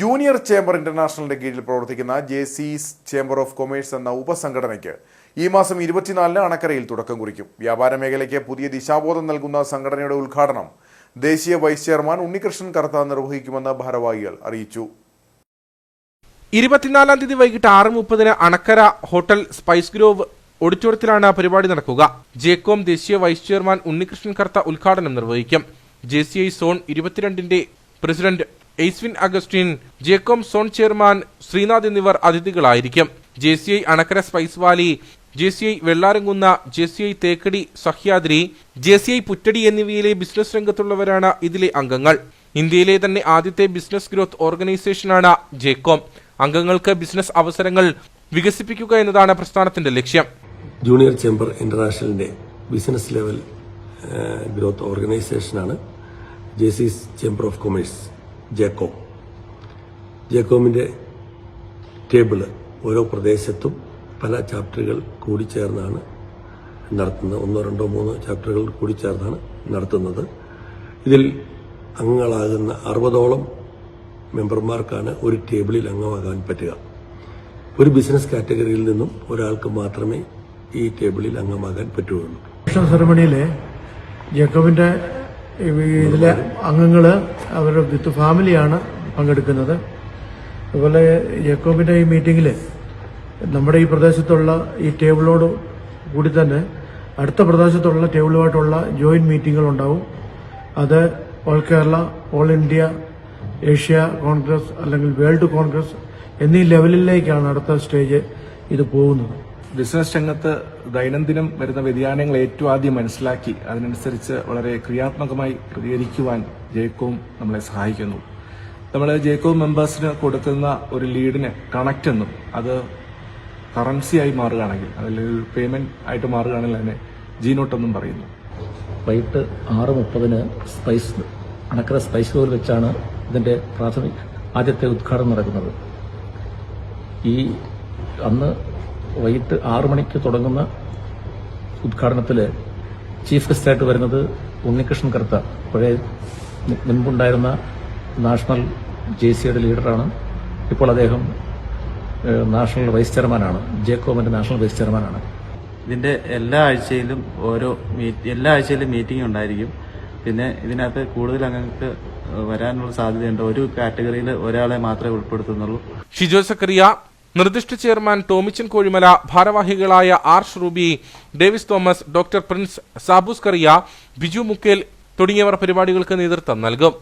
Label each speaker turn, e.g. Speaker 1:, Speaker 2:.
Speaker 1: Junior chamber ഇന്റർനാഷണലിന്റെ കീഴിൽ പ്രവർത്തിക്കുന്ന J C's chamber of commerce എന്ന ഉപസംഘടനയ്ക്ക് ഈ മാസം ഇരുപത്തിനാലിന് അണക്കരയിൽ തുടക്കം കുറിക്കും. വ്യാപാര മേഖലയ്ക്ക് പുതിയ ദിശാബോധം നൽകുന്ന സംഘടനയുടെ ഉദ്ഘാടനം ദേശീയ വൈസ് ചെയർമാൻ ഉണ്ണികൃഷ്ണൻ കർത്ത നിർവഹിക്കുമെന്ന് ഭാരവാഹികൾ അറിയിച്ചു.
Speaker 2: ഇരുപത്തിനാലാം തീയതി വൈകിട്ട് ആറ് മുപ്പതിന് അണക്കര ഹോട്ടൽ സ്പൈസ് ഗ്രോവ് ഓഡിറ്റോറിയത്തിലാണ് പരിപാടി നടക്കുക. ജേക്കോം ദേശീയ വൈസ് ചെയർമാൻ ഉണ്ണികൃഷ്ണൻ കർത്ത ഉദ്ഘാടനം നിർവഹിക്കും. J C I zone ഇരുപത്തിരണ്ടിന്റെ president Aiswin Augustine JCOM zone chairman Sreenath എന്നിവർ അതിഥികളായിരിക്കും. J C I Anakkara spice valley J C I Vellaramkunnu J C I Thekkady Sahyadri J C I Puttady എന്നിവയിലെ business രംഗത്തുള്ളവരാണ് ഇതിലെ അംഗങ്ങൾ. ഇന്ത്യയിലെ തന്നെ ആദ്യത്തെ business growth ഓർഗനൈസേഷനാണ് ജേക്കോം. അംഗങ്ങൾക്ക് business അവസരങ്ങൾ വികസിപ്പിക്കുക എന്നതാണ് പ്രസ്ഥാനത്തിന്റെ ലക്ഷ്യം.
Speaker 3: ജൂനിയർ ചേംബർ ഇന്റർനാഷണലിന്റെ business level growth ഓർഗനൈസേഷനാണ് J C chamber of commerce. JCOM. ജേക്കോബിന്റെ table ഓരോ പ്രദേശത്തും പല ചാപ്റ്ററുകൾ കൂടി ചേർന്നാണ് നടത്തുന്നത്. ഒന്നോ രണ്ടോ മൂന്നോ ചാപ്റ്ററുകൾ കൂടി ചേർന്നാണ് നടത്തുന്നത്. ഇതിൽ അംഗങ്ങളാകുന്ന അറുപതോളം മെമ്പർമാർക്കാണ് ഒരു ടേബിളിൽ അംഗമാകാൻ പറ്റുക. ഒരു ബിസിനസ് കാറ്റഗറിയിൽ നിന്നും ഒരാൾക്ക് മാത്രമേ ഈ ടേബിളിൽ അംഗമാകാൻ പറ്റുകയുള്ളൂ.
Speaker 4: സെറമണിയിലെ ജേക്കബിന്റെ ഇതിലെ അംഗങ്ങൾ അവരുടെ വിത്ത് ഫാമിലിയാണ് പങ്കെടുക്കുന്നത്. അതുപോലെ ജേക്കബിന്റെ ഈ മീറ്റിംഗിൽ നമ്മുടെ ഈ പ്രദേശത്തുള്ള ഈ ടേബിളോട് കൂടി തന്നെ അടുത്ത പ്രദേശത്തുള്ള ടേബിളുമായിട്ടുള്ള ജോയിന്റ് മീറ്റിങ്ങുകൾ ഉണ്ടാവും അത് all Kerala all India Asia congress അല്ലെങ്കിൽ വേൾഡ് കോൺഗ്രസ് എന്നീ ലെവലിലേക്കാണ് അടുത്ത സ്റ്റേജ് ഇത് പോകുന്നത്.
Speaker 5: ബിസിനസ് രംഗത്ത് ദൈനംദിനം വരുന്ന വ്യതിയാനങ്ങൾ ഏറ്റവും ആദ്യം മനസ്സിലാക്കി അതിനനുസരിച്ച് വളരെ ക്രിയാത്മകമായി പ്രതികരിക്കുവാൻ ജേക്കോം നമ്മളെ സഹായിക്കുന്നു. നമ്മൾ ജേക്കോം മെമ്പേഴ്സിന് കൊടുക്കുന്ന ഒരു ലീഡിന് കണക്റ്റ് എന്നും അത് കറൻസി ആയി മാറുകയാണെങ്കിൽ അതിൽ പേയ്മെന്റ് ആയിട്ട് മാറുകയാണെങ്കിൽ അതിനെ ജീനോട്ട് എന്നും പറയുന്നു.
Speaker 6: വൈകിട്ട് ആറ് മുപ്പതിന് സ്പൈസ് അണക്കര സ്പൈസ് ഹോൾ വെച്ചാണ് ഇതിന്റെ പ്രാഥമിക ആദ്യത്തെ ഉദ്ഘാടനം നടക്കുന്നത്. ഈ അന്ന് വൈകിട്ട് ആറു മണിക്ക് തുടങ്ങുന്ന ഉദ്ഘാടനത്തിൽ ചീഫ് ഗസ്റ്റായിട്ട് വരുന്നത് ഉണ്ണികൃഷ്ണൻ കർത്ത പഴയ മുൻപുണ്ടായിരുന്ന നാഷണൽ ജെ സിയുടെ ലീഡറാണ്. ഇപ്പോൾ അദ്ദേഹം നാഷണൽ വൈസ് ചെയർമാനാണ്. ജേക്കോമിന്റെ നാഷണൽ വൈസ് ചെയർമാനാണ്.
Speaker 7: ഇതിന്റെ എല്ലാ ആഴ്ചയിലും ഓരോ എല്ലാ ആഴ്ചയിലും മീറ്റിംഗ് ഉണ്ടായിരിക്കും. പിന്നെ ഇതിനകത്ത് കൂടുതൽ അംഗങ്ങൾക്ക് വരാനുള്ള സാധ്യതയുണ്ട്. ഒരു കാറ്റഗറിയിൽ ഒരാളെ മാത്രമേ ഉൾപ്പെടുത്തുന്നുള്ളൂ.
Speaker 2: ഷിജോ സക്കറിയ നിർദ്ദിഷ്ട ചെയർമാൻ ടോമിച്ചൻ കോഴിമല ഭാരവാഹികളായ R ഷറൂബി Davis Thomas doctor Prince സാബൂസ് കറിയ ബിജു മുക്കേൽ തുടങ്ങിയവർ പരിപാടികൾക്ക് നേതൃത്വം നൽകും.